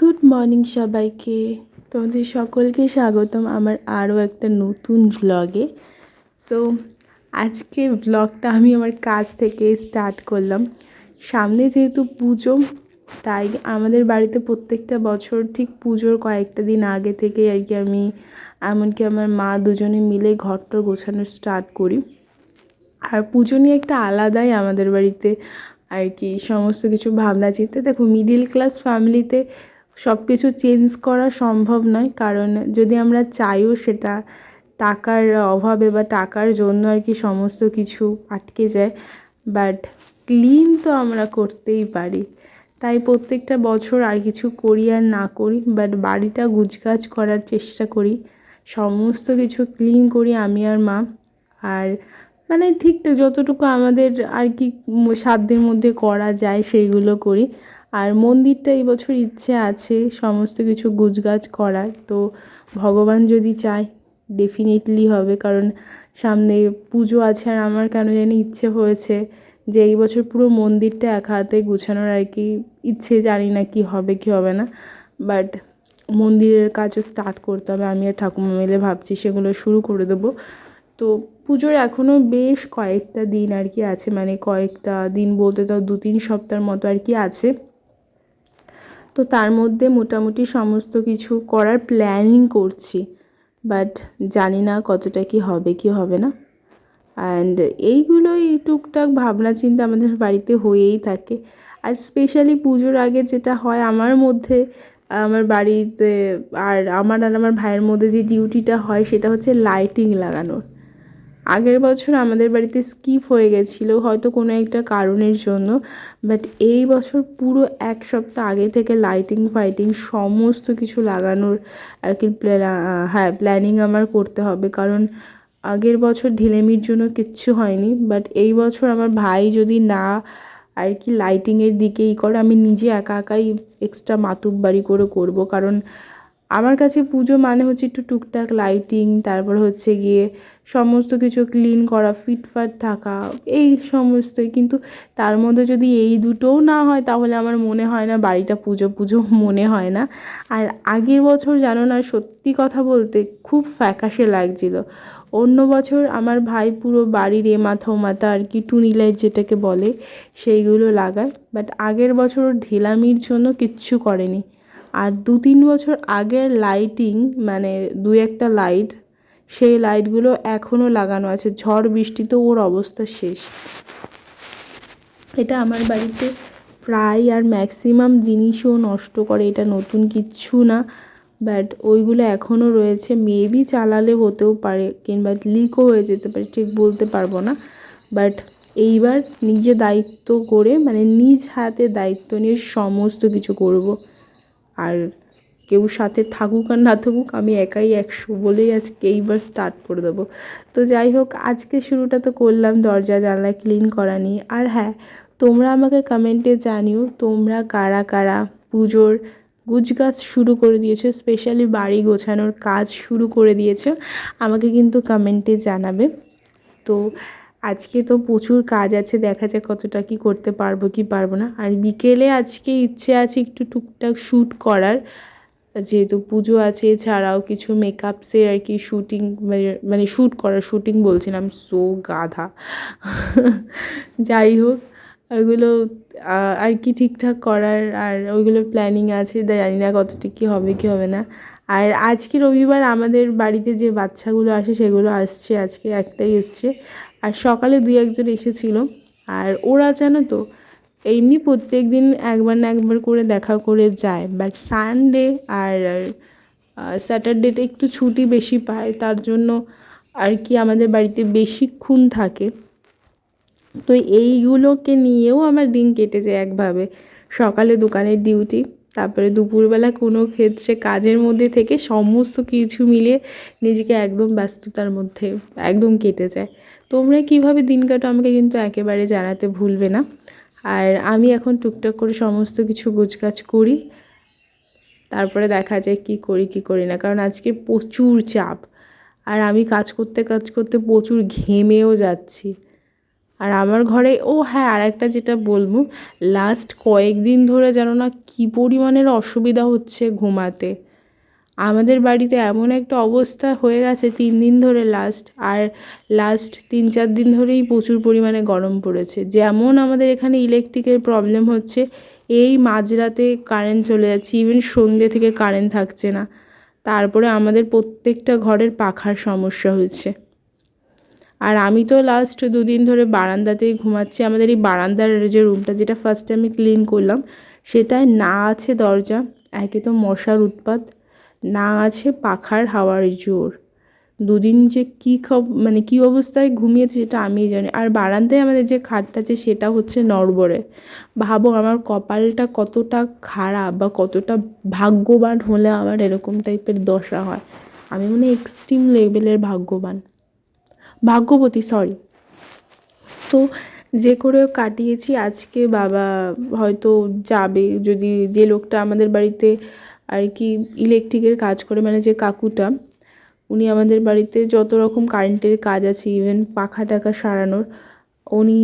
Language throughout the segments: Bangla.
গুড মর্নিং সবাইকে। তোমাদের সকলকে স্বাগতম আমার আরও একটা নতুন ব্লগে সো আজকে ভ্লগটা আমি আমার কাজ থেকে স্টার্ট করলাম। সামনে যেহেতু পুজো, তাই আমাদের বাড়িতে প্রত্যেকটা বছর ঠিক পুজোর কয়েকটা দিন আগে থেকে আর কি আমি, এমনকি আমার মা দুজনে মিলে ঘরটা গোছানো স্টার্ট করি। আর পুজো নিয়ে একটা আলাদাই আমাদের বাড়িতে আর কি সমস্ত কিছু ভাবনা চিন্তা দেখো মিডিল ক্লাস ফ্যামিলিতে সব কিছু চেঞ্জ করা সম্ভব নয়। কারণ যদি আমরা চাইও সেটা টাকার অভাবে বা টাকার জন্য আর কি সমস্ত কিছু আটকে যায় বাট ক্লিন তো আমরা করতেই পারি। তাই প্রত্যেকটা বছর আর কিছু করি আর না করি বাট বাড়িটা গুছগাছ করার চেষ্টা করি। সমস্ত কিছু ক্লিন করি আমি আর মা। আর মানে ঠিকঠাক যতটুকু আমাদের আর কি সাধ্যের মধ্যে করা যায় সেইগুলো করি। আর মন্দিরটা এই বছর ইচ্ছে আছে সমস্ত কিছু গুছগাছ করার। তো ভগবান যদি চায় ডেফিনেটলি হবে, কারণ সামনে পুজো আছে আর আমার কেন জানি ইচ্ছে হয়েছে যে এই বছর পুরো মন্দিরটা এক হাতে গুছানোর আর কি ইচ্ছে জানি না কি হবে কি হবে না। বাট মন্দিরের কাজও স্টার্ট করতে হবে, আমি আর ঠাকুমা মিলে ভাবছি সেগুলো শুরু করে দেবো। তো পুজোর এখনও বেশ কয়েকটা দিন আর কি আছে মানে কয়েকটা দিন বলতে তো দু তিন সপ্তাহের মতো আর কি আছে। তো তার মধ্যে মোটামুটি সমস্ত কিছু করার প্ল্যানিং করছি। বাট জানি না কতটা কি হবে কি হবে না। অ্যান্ড এইগুলোই টুকটাক ভাবনা চিন্তা আমাদের বাড়িতে হয়েই থাকে। আর স্পেশালি পুজোর আগে যেটা হয় আমার মধ্যে, আমার বাড়িতে আর আমার আর আমার ভাইয়ের মধ্যে যে ডিউটিটা হয় সেটা হচ্ছে লাইটিং লাগানোর। আগের বছর আমাদের বাড়িতে স্কিপ হয়ে গেছিল, হয়তো কোনো একটা কারণের জন্য। বাট এই বছর পুরো এক সপ্তাহ আগে থেকে লাইটিং ফাইটিং সমস্ত কিছু লাগানোর আর কি হ্যাঁ প্ল্যানিং আমার করতে হবে। কারণ আগের বছর ঢিলেমির জন্য কিচ্ছু হয়নি বাট এই বছর আমার ভাই যদি না আর কি লাইটিংয়ের দিকেই করে, আমি নিজে একা একাই এক্সট্রা মাতুব বাড়ি করে করব। কারণ আমার কাছে পুজো মানে হচ্ছে একটু টুকটাক লাইটিং তারপর হচ্ছে গিয়ে সমস্ত কিছু ক্লিন করা, ফিটফাট থাকা, এই সমস্তই। কিন্তু তার মধ্যে যদি এই দুটোও না হয়, তাহলে আমার মনে হয় না বাড়িটা পুজো পুজো মনে হয় না। আর আগের বছর জানো না, সত্যি কথা বলতে খুব ফ্যাকাশে লাগছিল। অন্য বছর আমার ভাই পুরো বাড়ির এ মাথা মাথা আর কি টুনি লাইট যেটাকে বলে, সেইগুলো লাগায়। বাট আগের বছর ঢিলামির জন্য কিচ্ছু করেনি। আর দু তিন বছর আগের লাইটিং মানে দু একটা লাইট সেই লাইটগুলো এখনও লাগানো আছে। ঝড় বৃষ্টিতে ওর অবস্থা শেষ। এটা আমার বাড়িতে প্রায় আর ম্যাক্সিমাম জিনিসও নষ্ট করে। এটা নতুন কিচ্ছু না বাট ওইগুলো এখনও রয়েছে। মেবি চালালে হতেও পারে, কিংবা লিকও হয়ে যেতে পারে, ঠিক বলতে পারব না। বাট এইবার নিজে দায়িত্ব করে মানে নিজ হাতে দায়িত্ব নিয়ে সমস্ত কিছু করব। আর কেউ সাথে থাকুক আর না থাকুক, আমি একাই একশো বলেই আজকে এইবার স্টার্ট করে দেবো। তো যাই হোক, আজকে শুরুটা তো করলাম, দরজা জানলা ক্লিন করা নিয়ে। আর হ্যাঁ তোমরা আমাকে কমেন্টে জানিও, তোমরা কারা কারা পুজোর গুজগাছ শুরু করে দিয়েছ স্পেশালি বাড়ি গোছানোর কাজ শুরু করে দিয়েছ, আমাকে কিন্তু কমেন্টে জানাবে। তো আজকে তো প্রচুর কাজ আছে, দেখা যাক কতটা কি করতে পারব, কি পারব না। আর বিকেলে আজকে ইচ্ছে আছে একটু টুকটাক শ্যুট করার, যেহেতু পুজো আছে, এছাড়াও কিছু মেকআপসের আর কি শ্যুটিং মানে শ্যুট করার শ্যুটিং বলছিলাম সো গাধা। যাই হোক, ওইগুলো আর কি ঠিকঠাক করার, আর ওইগুলো প্ল্যানিং আছে জানি না কতটা কী হবে, কি হবে না। আর আজকে রবিবার আমাদের বাড়িতে যে বাচ্চাগুলো আসে, সেগুলো আসছে, আজকে একটাই এসছে। আর সকালে দুই একজন এসেছিল। আর ওরা জানো তো, এমনি প্রত্যেক দিন একবার না একবার করে দেখা করে যায়। বাট সানডে আর স্যাটারডেটা একটু ছুটি বেশি পায়। তার জন্য আর কি আমাদের বাড়িতে বেশিক্ষণ থাকে। তো এইগুলোকে নিয়েও আমার দিন কেটে যায় একভাবে। সকালে দোকানের ডিউটি তারপরে দুপুরবেলা কোনো ক্ষেত্রে কাজের মধ্যে থেকে সমস্ত কিছু মিলে নিজেকে একদম ব্যস্ততার মধ্যে একদম কেটে যায়। তোমরা কীভাবে দিন কাটো আমাকে কিন্তু একেবারে জানাতে ভুলবে না। আর আমি এখন টুকটাক করে সমস্ত কিছু গোছগাছ করি, তারপরে দেখা যায় কি করি কি করি না, কারণ আজকে প্রচুর চাপ। আর আমি কাজ করতে কাজ করতে প্রচুর ঘেমেও যাচ্ছি। আর আমার ঘরে, ও হ্যাঁ আর একটা যেটা বলব লাস্ট কয়েকদিন ধরে যেন না কী পরিমাণের অসুবিধা হচ্ছে ঘুমাতে। আমাদের বাড়িতে এমন একটা অবস্থা হয়ে গেছে তিন দিন ধরে লাস্ট আর লাস্ট তিন চার দিন ধরেই প্রচুর পরিমাণে গরম পড়েছে। যেমন আমাদের এখানে ইলেকট্রিকের প্রবলেম হচ্ছে, এই মাঝরাতে কারেন্ট চলে যাচ্ছে ইভেন সন্ধ্যে থেকে কারেন্ট থাকছে না। তারপরে আমাদের প্রত্যেকটা ঘরের পাখার সমস্যা হয়েছে। আর আমি তো লাস্ট দুদিন ধরে বারান্দাতেই ঘুমাচ্ছি। আমাদের এই বারান্দার যে রুমটা যেটা ফার্স্টে আমি ক্লিন করলাম, সেটায় না আছে দরজা, একে তো মশার উৎপাত। না আছে পাখার হাওয়ার জোর। দুদিন যে কী খব মানে কী অবস্থায় ঘুমিয়েছে সেটা আমিই জানি। আর বারান্দায় আমাদের যে খাটটা আছে সেটা হচ্ছে নড়বড়ে। ভাবো আমার কপালটা কতটা খারাপ বা কতটা ভাগ্যবান হলে আমার এরকম টাইপের দশা হয়। আমি মানে এক্সট্রিম লেভেলের ভাগ্যবান। ভাগ্যবতী সরি তো যে করেও কাটিয়েছি, আজকে বাবা হয়তো যাবে। যদি যে লোকটা আমাদের বাড়িতে আর কি ইলেকট্রিকের কাজ করে মানে যে কাকুটা, উনি আমাদের বাড়িতে যত রকম কারেন্টের কাজ আছে ইভেন পাখা টাখা সারানোর, উনি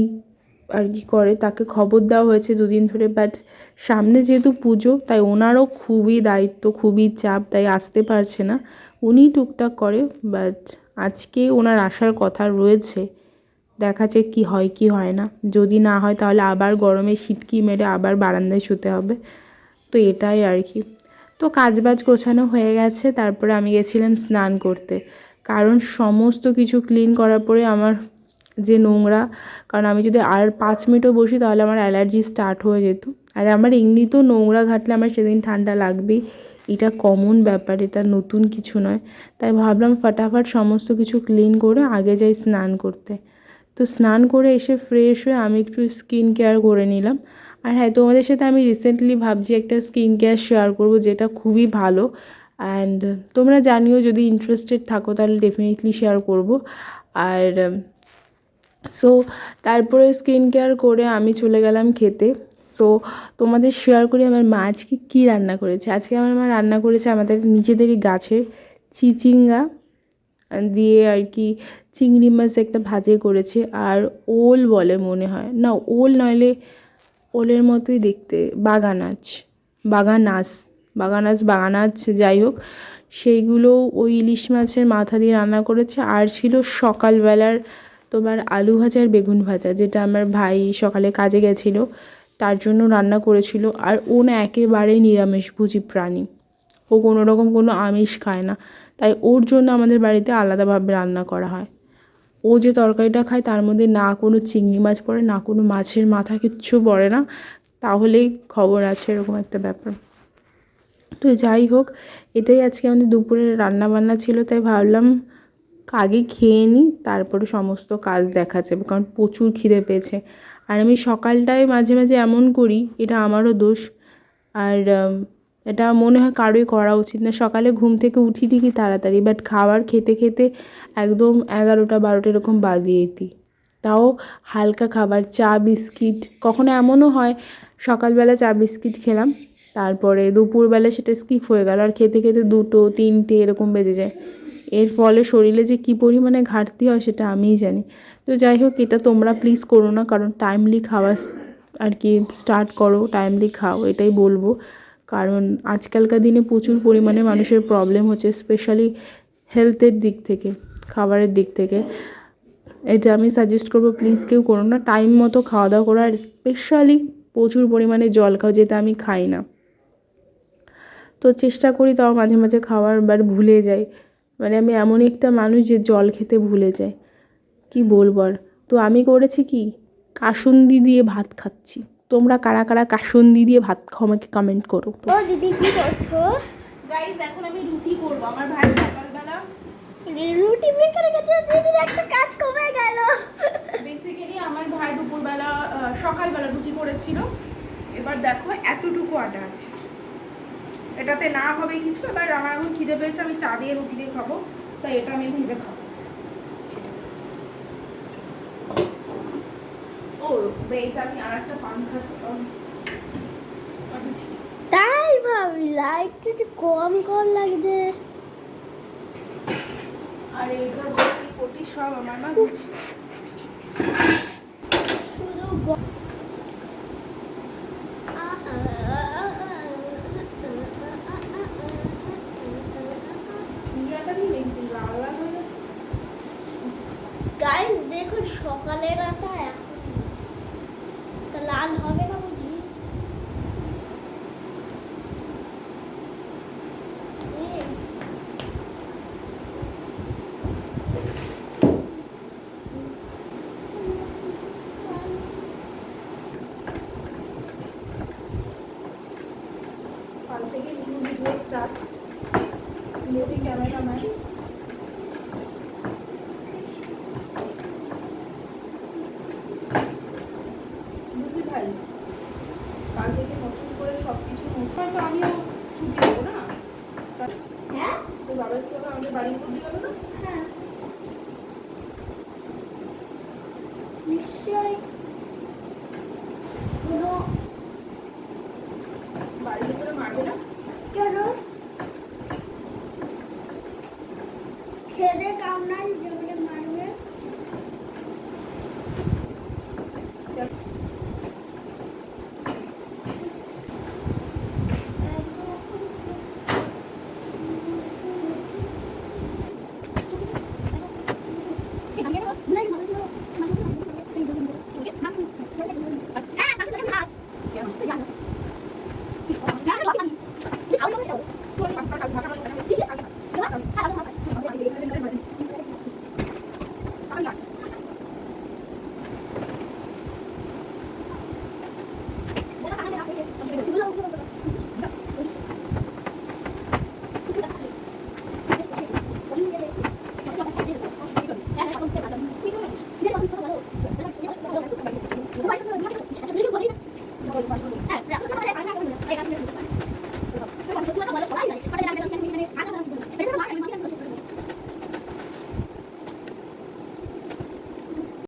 আর কি করে, তাকে খবর দেওয়া হয়েছে দুদিন ধরে বাট সামনে যেহেতু পুজো, তাই ওনারও খুবই দায়িত্ব, খুবই চাপ, তাই আসতে পারছে না। উনি টুকটাক করে বাট আজকে ওনার আসার কথা রয়েছে, দেখা যাক কী হয়, কি হয় না। যদি না হয়, তাহলে আবার গরমে সিটকি মেরে আবার বারান্দায় শুতে হবে। তো এটাই আর কি। তো কাজবাজ গোছানো হয়ে গেছে, তারপরে আমি গেছিলাম স্নান করতে। কারণ সমস্ত কিছু ক্লিন করার পরে আমার যে নোংরা, কারণ আমি যদি আর পাঁচ মিনিটও বসি তাহলে আমার অ্যালার্জি স্টার্ট হয়ে যেত। আর আমার এমনিতেও নোংরা ঘাটলে আমার সেদিন ঠান্ডা লাগবেই। এটা কমন ব্যাপার, এটা নতুন কিছু নয়। তাই ভাবলাম ফাটাফাট সমস্ত কিছু ক্লিন করে আগে যাই স্নান করতে। তো স্নান করে এসে ফ্রেশ হয়ে আমি একটু স্কিন কেয়ার করে নিলাম। আর হ্যাঁ তোমাদের সাথে আমি রিসেন্টলি ভাবছি একটা স্কিন কেয়ার শেয়ার করব যেটা খুবই ভালো। অ্যান্ড তোমরা জানিও যদি ইন্টারেস্টেড থাকো তাহলে ডেফিনেটলি শেয়ার করব। আর সো তারপরে স্কিন কেয়ার করে আমি চলে গেলাম খেতে। সো তোমাদের শেয়ার করি আমার মা আজকে কী রান্না করেছে? আজকে আমার মা রান্না করেছে আমাদের নিজেদেরই গাছের চিচিঙ্গা দিয়ে আর কি চিংড়ি মাছ একটা ভাজে করেছে। আর ওল বলে মনে হয়। না, ওল নইলে ওলের মতোই দেখতে। বাগানাচ বাগানাস বাগানাচ বাগানাচ যাই হোক, সেইগুলো ওই ইলিশ মাছের মাথা দিয়ে রান্না করেছে। আর ছিল সকালবেলার তোমার আলু ভাজা আর বেগুন ভাজা, যেটা আমার ভাই সকালে কাজে গেছিল, তার জন্য রান্না করেছিল। আর ও না একেবারেই নিরামিষভোজী প্রাণী। ও কোনো রকম কোনো আমিষ খায় না। তাই ওর জন্য আমাদের বাড়িতে আলাদাভাবে রান্না করা হয়। ও যে তরকারিটা খায় তার মধ্যে না কোনো চিংড়ি মাছ পড়ে, না কোনো মাছের মাথা কিচ্ছু পড়ে না। তাহলেই খবর আছে এরকম একটা ব্যাপার। তো যাই হোক, এটাই আজকে আমাদের দুপুরের রান্না বান্না ছিল, তাই ভাবলাম আগে খেয়ে নিই তারপরে সমস্ত কাজ দেখা যাবে, কারণ প্রচুর খিদে পেয়েছে। আর আমি সকালটায় মাঝে মাঝে এমন করি, এটা আমারও দোষ। আর এটা মনে হয় কারোই করা উচিত না। সকালে ঘুম থেকে উঠি ঠিকই তাড়াতাড়ি বাট খাবার খেতে খেতে একদম এগারোটা বারোটা এরকম বাজিয়ে দিই। তাও হালকা খাবার, চা, বিস্কিট, কখনো এমনও হয়, সকালবেলা চা, বিস্কিট খেলাম, তারপরে দুপুরবেলা সেটা স্কিপ হয়ে গেল, আর খেতে খেতে দুটো, তিনটে এরকম বেজে যায়। এর ফলে শরীরে যে কী পরিমাণে ঘাটতি হয় সেটা আমিই জানি। তো যাই হোক, এটা তোমরা প্লিজ করো না, কারণ টাইমলি খাওয়া আর কি স্টার্ট করো টাইমলি খাও, এটাই বলব। কারণ আজকালকার দিনে প্রচুর পরিমাণে মানুষের প্রবলেম হচ্ছে স্পেশালি হেলথের দিক থেকে, খাবারের দিক থেকে। এটা আমি সাজেস্ট করব প্লিজ কেউ করো না। টাইম মতো খাওয়া দাওয়া করো, আর স্পেশালি প্রচুর পরিমাণে জল খাও, যেটা আমি খাই না। তো চেষ্টা করি তাও মাঝে মাঝে খাওয়ার বার ভুলে যাই। মানে আমি এমন একটা মানুষ যে জল খেতে ভুলে যায়। কি বলব আর? তো আমি করেছি কি? কাসুন্দি দিয়ে ভাত খাচ্ছি। তোমরা কারা কারা কাসুন্দি দিয়ে ভাত খাও আমাকে কমেন্ট করো। ও দিদি কি করছ? গাইজ এখন আমি রুটি করব। আমার ভাই সকালবেলা রুটি মেকারে গেছে দিদির একটা কাজ কমে গেল। বেসিক্যালি আমার ভাই দুপুরবেলা সকালবেলা রুটি করেছিল। এবার দেখো এতটুকু আটা আছে। এটাতে না হবে কিছু এবার আমার এখন খিদে পেয়েছে আমি চা দিয়ে রুটি দিয়ে খাব। তাই এটা আমি ভেজে খাব। এইটা আমি আর একটা তাই ভাবি লাইটটা একটু কম কম লাগছে। আর এটা বটি ফটি সব আমার মা শুধু আমাদের বাড়ির মধ্যে গেল না? হ্যাঁ। কোনো বাড়ির ভিতরে মারবে কেন? খেদে কামনার জন্য